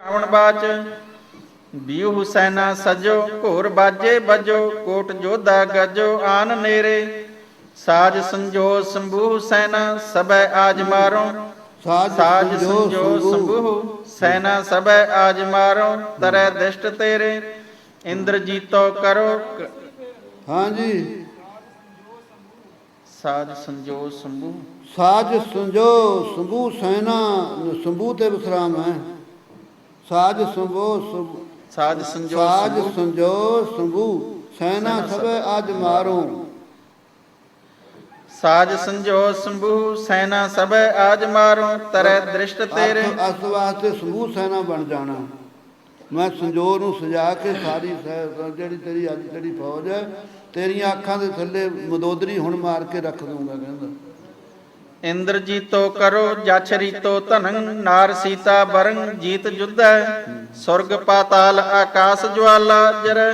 ਰਾਵਣ ਬਾਚ। ਬੀਉ ਹੁਸੈਨਾ ਸਜੋ ਘੋਰ ਬਾਜੇ ਬਜੋ ਕੋਟ ਜੋਧਾ ਗਜੋ ਆਨ ਨੇਰੇ। ਸਾਜ ਸੰਜੋ ਸੰਭੂ ਹੁਸੈਨਾ ਸਬੈ ਆਜ ਮਾਰੋ। ਸਾਜ ਸਾਜ ਸੰਭੂ। ਸੈਨਾ ਸਬੈ ਆਜ ਮਾਰੋ ਤਰੈ ਦਿਸ਼ਟ ਤੇਰੇ। ਇੰਦਰ ਜੀਤੋ ਕਰੋ। ਹਾਂਜੀ। ਸਾਜ ਸੰਜੋ ਸੰਭੂ। ਸਾਜ ਸੰਜੋ ਸੰਭੂ ਸੈਨਾ ਸੰਭੂ ਤੇ ਵਿਸਰਾਮ ਹੈ। ਸਾਜ ਸੰਭੋ ਸੰਭੂ। ਸਾਜ ਸੰਜੋ ਸਾਜ ਸੰਭੂ। ਸੰਜੋ ਸੰਭੂ। ਸੈਨਾ ਸਭੇ ਅੱਜ ਮਾਰੋ। ਸਾਜ ਸੰਜੋ ਸੰਭੂ ਸੈਨਾ ਸਬੈ ਆਜ ਮਾਰੋ। ਤਰੈ ਦ੍ਰਿਸ਼ਟ ਤੇਰੇ। ਅਸ ਵਾਸਤੇ ਸਮੂਹ ਸੈਨਾ ਬਣ ਜਾਣਾ। ਮੈਂ ਸੰਜੋਰ ਨੂੰ ਸਜਾ ਕੇ ਸਾਰੀ ਜਿਹੜੀ ਤੇਰੀ ਅੱਜ ਤੇਰੀ ਫੌਜ ਹੈ ਤੇਰੀਆਂ ਅੱਖਾਂ ਦੇ ਥੱਲੇ ਮਦੋਦਰੀ ਹੁਣ ਮਾਰ ਕੇ ਰੱਖ ਦੂੰਗਾ ਕਹਿੰਦਾ। ਇੰਦਰ ਜੀਤੋ ਕਰੋ ਜਛ ਰੀਤੋ ਧਨੰ ਨਾਰ ਸੀਤਾ ਬਰੰ ਜੀਤ ਜੁਧੈ। ਸੁਰਗ ਪਾਤਾਲ ਆਕਾਸ ਜਵਾਲਾ ਜਰੈ।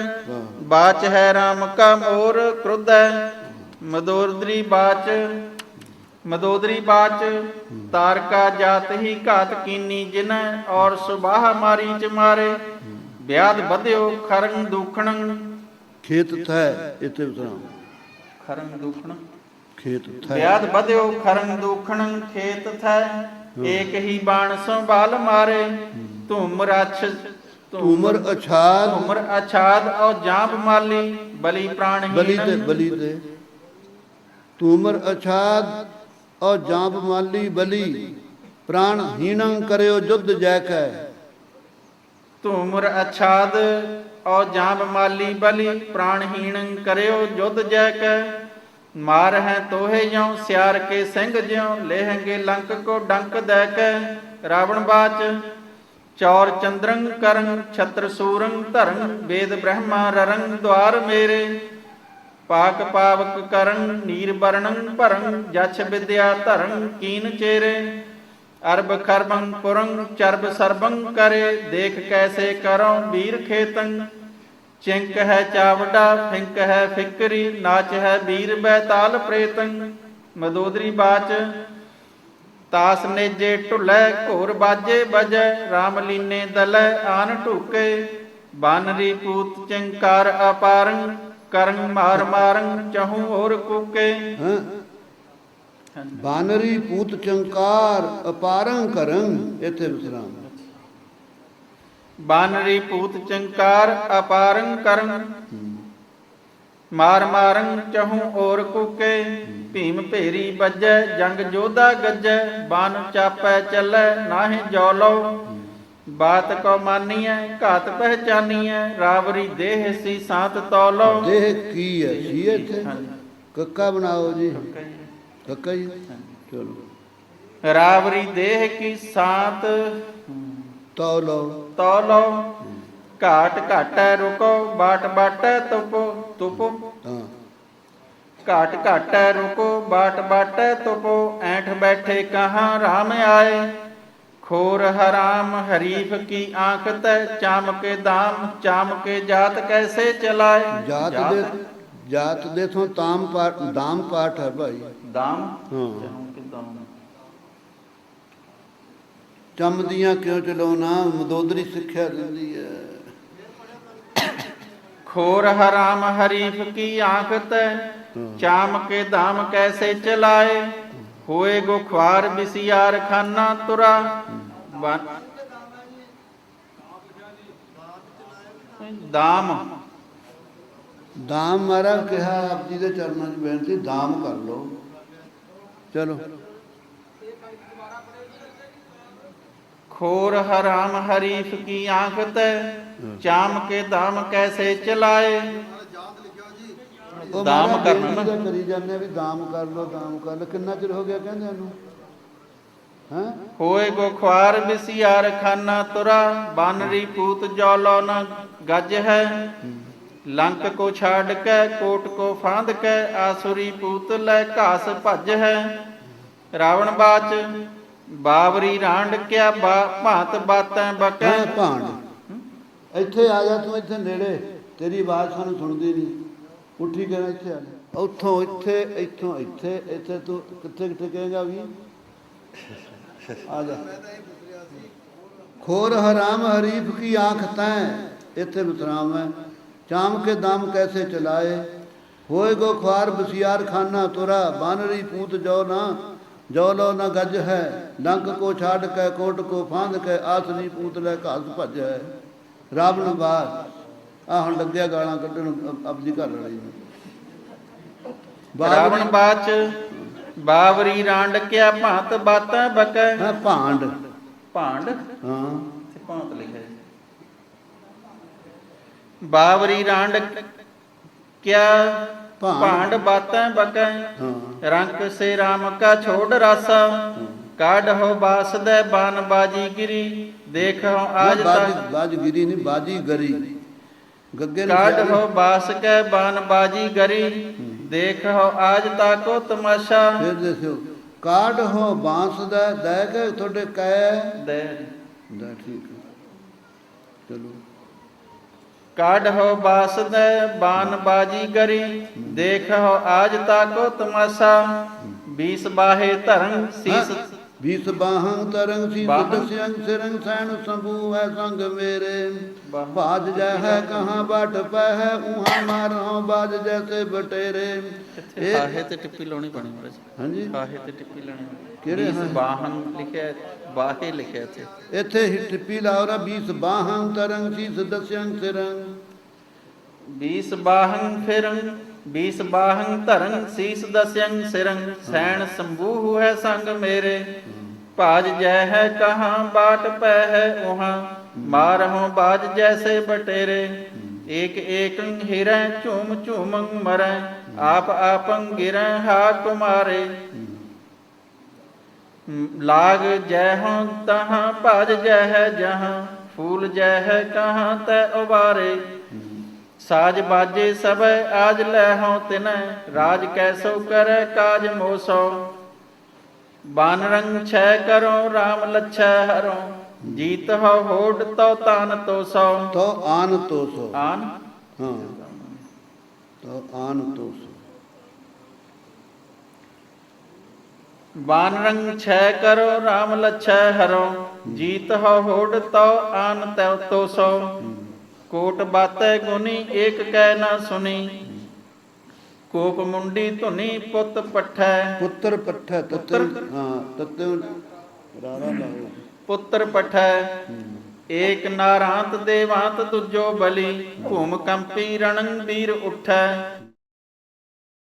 ਬਾਚ ਹੈ ਰਾਮ ਕਾ ਮੋਰ ਕ੍ਰੁਧੈ। ਮਦੋਦਰੀ ਬਾਚ ਮਦੋਦਰੀ ਬਾਚ ਤਾਰਕਾ ਜਾਤ ਹੀ ਘਾਤ ਕੀਨੀ ਜਿਨੈ ਔਰ ਸੁਬਾਹ ਮਾਰੀ ਚ ਮਾਰੇ। ਵਿਆਦ ਵਧਿਓ ਖਰੰ ਦੁਖਣੰ। ਖੇਤ ਥੈ ਇੱਥੇ ਵਿਸਰਾਮ ਖਰੰ ਦੁਖਣੰ। ਖੇਤ ਥੈ। ਵਿਆਦ ਵਧਿਓ ਖਰੰ ਦੁਖਣੰ ਖੇਤ ਥੈ। ਏਕ ਹੀ ਬਾਣ ਸੰਭਾਲ ਮਾਰੇ। ਧੂਮ ਰਛ ਉਮਰ ਅਛਾਦ। ਧੂਮਰ ਅਛਾਦ ਔ ਜਾਂਬ ਮਾਲੀ। ਬਲੀ ਪ੍ਰਾਣ ਬਲੀ ਤੇ ਬਲੀ ਤੇ ਤੂਮਰ ਅਛਾਦ ਔ ਜਾਂਬ ਮਾਲੀ ਬਲੀ। ਪ੍ਰਾਣ ਹੀਣੰ ਕਰਿਓ ਜੁਧ ਜੈ ਕੈ। ਧੂਮਰ ਅਛਾਦ ਔ ਜਾਂਬ ਮਾਲੀ ਬਲੀ। ਪ੍ਰਾਣਹੀਣ ਕਰਿਓ ਜੁਧ ਜੈ ਕੈ। ਮਾਰ ਹੈ ਤੋਹੇ ਜਿਉ, ਸਿਆਰ ਕੇ ਸਿੰਘ ਜਿਉ, ਲਹਿੰਗੇ ਲੰਕ ਕੋ ਡੰਕ ਦੈ ਕੈ। ਰਾਵਣ ਬਾਚ, ਚੌਰ ਚੰਦਰੰ ਕਰੰ ਛਤਰ ਸੂਰੰ ਧਰੰ ਵੇਦ ਬ੍ਰਹਮਾ ਰਰੰ ਦਵਾਰ ਮੇਰੇ। ਪਾਕ ਪਾਵਕ ਕਰੰ ਨੀਰ ਬਰਣੰ ਭਰੰ ਜਛ ਵਿਦਿਆ ਧਰੰ ਕੀਨ ਚੇਰੇ। ਅਰਬ ਖਰਬੰ ਪੁਰੰ, ਚਰਬ ਸਰਬੰ ਕਰੇ, ਦੇਖ ਕੈਸੇ ਕਰੋ ਵੀਰ ਖੇਤੰ। ਚਿੰਕ ਹੈ ਚਾਵੜਾ ਫਿੰਕ ਹੈ ਫਿਕਰੀ, ਨਾਚ ਹੈ ਵੀਰ ਬੈਤਾਲ ਪ੍ਰੇਤੰ। ਮਦੋਦਰੀ ਬਾਚ, ਤਾਸ ਨੇਜੇ ਢੁੱਲੇ, ਘੋਰ ਬਾਜੇ ਬਜੈ RAM ਲੀਨੇ ਦਲੇ, ਆਨ ਢੁਕੇ। ਬਾਨਰੀ ਪੂਤ ਚੰਕਾਰ ਅਪਾਰੰ, ਕਰੰ ਮਾਰ ਮਾਰੰ, ਚਹੂ ਹੋਰ ਕੂਕੇ। ਬਾਨਰੀ ਪੂਤ ਚੰਕਾਰ ਅਪਾਰੰ ਕਰੰ, ਇੱਥੇ ਵਿਸਰਾਮ। ਬਾਨਰੀ ਪੂਤ ਚੰਕਾਰ ਅਪਾਰੰ ਕਰੰ ਮਾਰ ਮਾਰੰ ਚਹੂ ਔਰ ਕੁਕੇ। ਭੀਮ ਭੇਰੀ ਵੱਜੈ ਜੰਗ ਜੋਧਾ ਗੱਜੈ। ਬਨ ਚਾਪੈ ਚੱਲੈ ਨਾਹਿ ਜੋ ਲਓ ਬਾਤ ਕੋ ਮਾਨੀਐ ਘਾਤ ਪਹਿਚਾਨੀਐ। ਰਾਵਰੀ ਦੇਹ ਸੀ ਸਾਤ ਤੋ ਲਓ ਦੇਹ ਕੀ ਹੈ? ਸੀ ਇੱਥੇ। ਕੱਕਾ ਬਣਾਓ ਜੀ। ਕੱਕਾ ਜੀ। ਚਲੋ। ਰਾਵਰੀ ਦੇਹ ਕੀ ਸਾਤ। ਤੋ ਲਓ ਤੋ ਲਓ ਘਾਟ ਘਾਟੈ ਰੁਕੋ ਬਾਟ ਬਾਟੈ ਤੁਪੋ ਤੁਪੋ। ਹਾਂ। ਘਾਟ ਘਾਟੈ ਰੁਕੋ ਬਾਟ ਬਾਟੈ ਤੁਪੋ ਐਂਠ ਬੈਠੇ ਕਹਾਂ RAM ਆਏ। ਖੋਰ ਹਰਾਮ ਹਰੀਫ ਕੀ ਆਂਖ ਤੈ ਚਾਮ ਕੇ ਦਾਮ ਚਾਮ ਕੇ ਜਾਤ ਕੈਸੇ ਚਲਾਏ। ਜਾਤ ਦੇ ਜਾਤ ਦੇ ਤੋਂ ਤਾਮ ਪਾਠ ਦਾਮ ਪਾਠ ਹੈ ਭਾਈ। ਦਾਮ? ਹਾਂ। ਚਮਦੀਆਂ ਕਿਉਂ ਚਲਾਉਣਾ? ਮਦੋਦਰੀ ਸਿੱਖਿਆ ਦਿੰਦੀ ਹੈ ਖੋਰ ਹਰਾਮ ਹਰੀਫ ਕੀ ਆਂਖ ਤੈ ਚਾਮ ਕੇ ਦਾਮ ਕੈਸੇ ਚਲਾਏ? ਹੋਏ ਗੋ ਖਵਾਰ ਬਿਸਿਆਰ ਖਾਨਾ ਤੁਰਾ। ਦਾਮ। ਦਾਮ ਮਾਰਾ ਕਿਹਾ ਆਪ ਜੀ ਦੇ ਚਰਨਾਂ 'ਚ ਬੇਨਤੀ ਦਾਮ ਕਰ ਲਓ। ਚਲੋ। ਖੋਰ ਹਰਾਮ ਹਰੀਫ ਕੀ ਆਂਖ ਤੈ ਚਾਮ ਕੇ ਦਾਮ ਕੈਸੇ ਚਲਾਏ। ਦਾਮ ਕਰਨਾ ਨਾ। ਕਰੀ ਜਾਂਦੇ ਵੀ ਦਾਮ ਕਰ ਲਓ ਦਾਮ ਕਰ ਲਓ। ਕਿੰਨਾ ਚਿਰ ਹੋ ਗਿਆ ਕਹਿੰਦੇ ਇਹਨੂੰ? ਹੈ? ਹੋਏ ਗੋ ਖਵਾਰ ਬਿਸਿਆਰ ਖਾਨਾ ਤੁਰਾ ਬਾਨਰੀ ਪੂਤ ਜੌਲੋ ਨ ਗੱਜ ਹੈ। ਲੰਕ ਕੋ ਛਾੜ ਕੇ ਕੋਟ ਕੋ ਫਾਂਦ ਕੇ ਆਸੁਰੀ ਪੂਤ ਲੈ ਘਾਸ ਭੱਜ ਹੈ। ਰਾਵਣ ਬਾਚ ਬਾਵਰੀ ਰਾਂਡ ਕਿਆ ਭਾਂਤ ਬਾਤੈ ਬਕੈ। ਭਾਂਡ। ਇੱਥੇ ਆ ਜਾ ਤੂੰ, ਇੱਥੇ ਨੇੜੇ। ਤੇਰੀ ਆਵਾਜ਼ ਸਾਨੂੰ ਸੁਣਦੀ ਨਹੀਂ। ਉੱਠੀ ਕੇ ਇੱਥੇ ਆ ਉੱਥੋਂ ਇੱਥੇ, ਇੱਥੋਂ ਇੱਥੇ ਇੱਥੇ ਤੂੰ ਕਿੱਥੇ ਕਿੱਥੇ ਕਹੇਗਾ ਵੀ? ਆ ਜਾ। ਖੋਰ ਹਰਾਮ ਹਰੀਫ ਕੀ ਆਂਖ ਤੈ? ਇੱਥੇ ਵਿਸਰਾਮ ਹੈ ਚਾਮ ਕੇ ਦਮ ਕੈਸੇ ਚਲਾਏ? ਹੋਏ ਗੋ ਖੁਆਰ ਬਸਿਆਰ ਖਾਨਾ ਤੁਰਾ। ਬਾਨਰੀ ਪੂਤ ਜੋ ਨਾ। ਜੋ ਲੋ ਨ ਗੱਜ ਹੈ ਲੰਕ ਕੋ ਛਾੜ ਕੇ ਕੋਟ ਕੋ ਫਾਂਦ ਕੇ ਆਸਨੀ ਪੂਤ ਲੈ ਘਾਸ ਭੱਜ ਹੈ। ਰਾਵਣ ਬਾਦ ਆ ਹੁਣ ਲੱਗਿਆ ਗਾਲਾਂ ਕੱਢਣ ਆਪਦੀ ਘਰ ਵਾਲੀ ਨੂੰ। ਰਾਵਣ ਬਾਚ ਬਾਵਰੀ ਰਾਂਡ ਕਿਆ ਭਾਂਤ ਬਾਤਾਂ ਬਕੈ? ਹੈ ਭਾਂਡ। ਭਾਂਡ? ਹਾਂ। ਤੇ ਭਾਂਤ ਲਿਖਿਆ ਬਾਵਰੀ ਰਾਂਡ ਕਿਆ ਭਾਂਡ। ਬਾਤਾਂ ਬਕੈ ਰੰਗ ਸੇ ਰਾਮ ਕਾ ਛੋੜ ਰਾਸਾ ਕਾਢ ਹੋ ਬਾਸ ਦੇ ਬਾਨ ਬਾਜੀ ਗਿਰੀ ਦੇਖੋ ਆਜ ਬਾਜੀ ਤੱਕ ਬਾਜਗਿਰੀ ਨਹੀਂ ਬਾਜੀ ਗਰੀ। ਗੱਗੇ ਨੂੰ ਕਾਢ ਬਾਸ ਕੇ ਬਾਨ ਬਾਜੀ ਗਰੀ ਦੇਖੋ ਆਜ ਤਾਕੋ ਤਮਾਸ਼ਾ ਫਿਰ ਦੱਸਿਓ ਕਾਢ ਹੋ ਬਾਂਸ ਦਾ ਦੇ ਕੇ ਤੁਹਾਡੇ ਕੈ। ਦੇ ਦਾ ਠੀਕ। ਚਲੋ। ਕਾਢੋ ਹੋ ਬਾਨ ਬਾਜੀ ਗਰੀ ਦੇਖੋ ਆਜ ਤਾਕੋ ਤਮਾਸ਼ਾ ਬੀਸ ਬਾਹੇ ਧਰਮ ਸੀਸ ਬੀਸ ਬਾਹੰ ਤਰੰਗ ਸੀ ਬਾਹੰ। ਦਸਿਅੰਗ ਸਿਰੰਗ ਸੈਣ ਸੰਭੂ ਹੈ ਸੰਗ ਮੇਰੇ। ਬਾਜ ਜੈ ਹੈ ਕਹਾਂ ਬਟ ਪੈ ਹੈ ਉਹਾਂ ਮਾਰੋਂ ਬਾਜ ਜੈਸੇ ਬਟੇਰੇ ਇਹ ਬਾਹੇ ਤੇ ਟਿੱਪੀ ਲਾਉਣੀ ਪਣੀ ਮਹਾਰਾਜ ਹਾਂਜੀ। ਬਾਹੇ ਤੇ ਟਿੱਪੀ ਲਾਉਣੀ ਕਿਹੜੇ ਹਾਂ? ਬਾਹਨ ਲਿਖਿਆ ਬਾਹੇ ਲਿਖਿਆ ਇੱਥੇ। ਇੱਥੇ ਹੀ ਟਿੱਪੀ ਲਾਓ ਰਾ ਬੀਸ ਬਾਹੰ ਤਰੰਗ ਸੀ ਦਸਿਅੰਗ ਸਿਰੰਗ ਬੀਸ ਬਾਹੰ ਫਿਰੰ ਬੀਸ ਬਾਹੰ ਧਰਨ ਸੀਸ ਦਸਿਅੰ ਸਿਰੰ, ਸੈਣ ਸੰਭੂ ਹੈ ਸੰਗ ਮੇਰੇ। ਭਾਜ ਜੈ ਹੈ ਕਹਾਂ ਬਾਟ ਪੈ ਹੈ ਉਹਾਂ, ਮਾਰਹੁ ਬਾਜ ਜੈਸੇ ਬਟੇਰੇ। ਏਕ ਏਕੰ ਹਿਰੈ ਝੂਮ ਝੂਮੰ ਮਰੈ, ਆਪ ਆਪੰ ਗਿਰੈ ਹਾ ਕੁਮਾਰੇ। ਲਾਗ ਜੈ ਹੋਂ ਤਹਾਂ, ਭਜ ਜੈ ਹੈ ਜਹਾਂ, ਫੂਲ ਜੈ ਹੈ ਕਹਾਂ ਤੈ ਉਬਾਰੇ। ਸਾਜ ਬਾਜੇ ਸਭੈ ਆਜ ਲੈ ਹਉ ਤਿਨੈ ਰਾਜ ਕੈਸੋ ਕਰੈ ਕਾਜ ਮੋਸੋ। ਬਨ ਰੰਗ ਛੈ ਕਰੋ RAM ਲੱਛੈ ਹਰੋ। ਜੀਤ ਹੋ ਹੋਡ ਤੋ ਤਾਨ ਤੋ ਸੋ ਤੋ ਆਨ ਤੋ ਸੋ ਆਨ? ਹਾਂ। ਤੋ ਆਨ ਤੋ ਸੋ ਬਾਨ ਰੰਗ ਛੈ ਕਰੋ RAM ਲੱਛੈ ਹਰੋ। ਜੀਤ ਹੋ ਹੋਡ ਤੋ ਆਨ ਤੋ ਸੋ ਕੋਟ ਬਾਤੈ ਗੁਨੀ ਏਕ ਕਹਿ ਨਾ ਸੁਨੀ ਕੋਪ ਮੁੰਡੀ ਧੁਨੀ ਪੁੱਤ ਪਠੈ। ਪੁੱਤਰ ਪੱਠਾ ਤੱਤੇ ਪੁੱਤਰ? ਹਾਂ ਤੱਤੇ ਰਾਰਾ ਲਾਓ ਪੁੱਤਰ ਪਠੈ। ਏਕ ਨਾਰਾਂਤ ਦੇਵਾਂਤ ਤੁਜੋ ਬਲੀ। ਭੂਮ ਕੰਪੀ ਰਣੰ ਵੀਰ ਉਠੈ।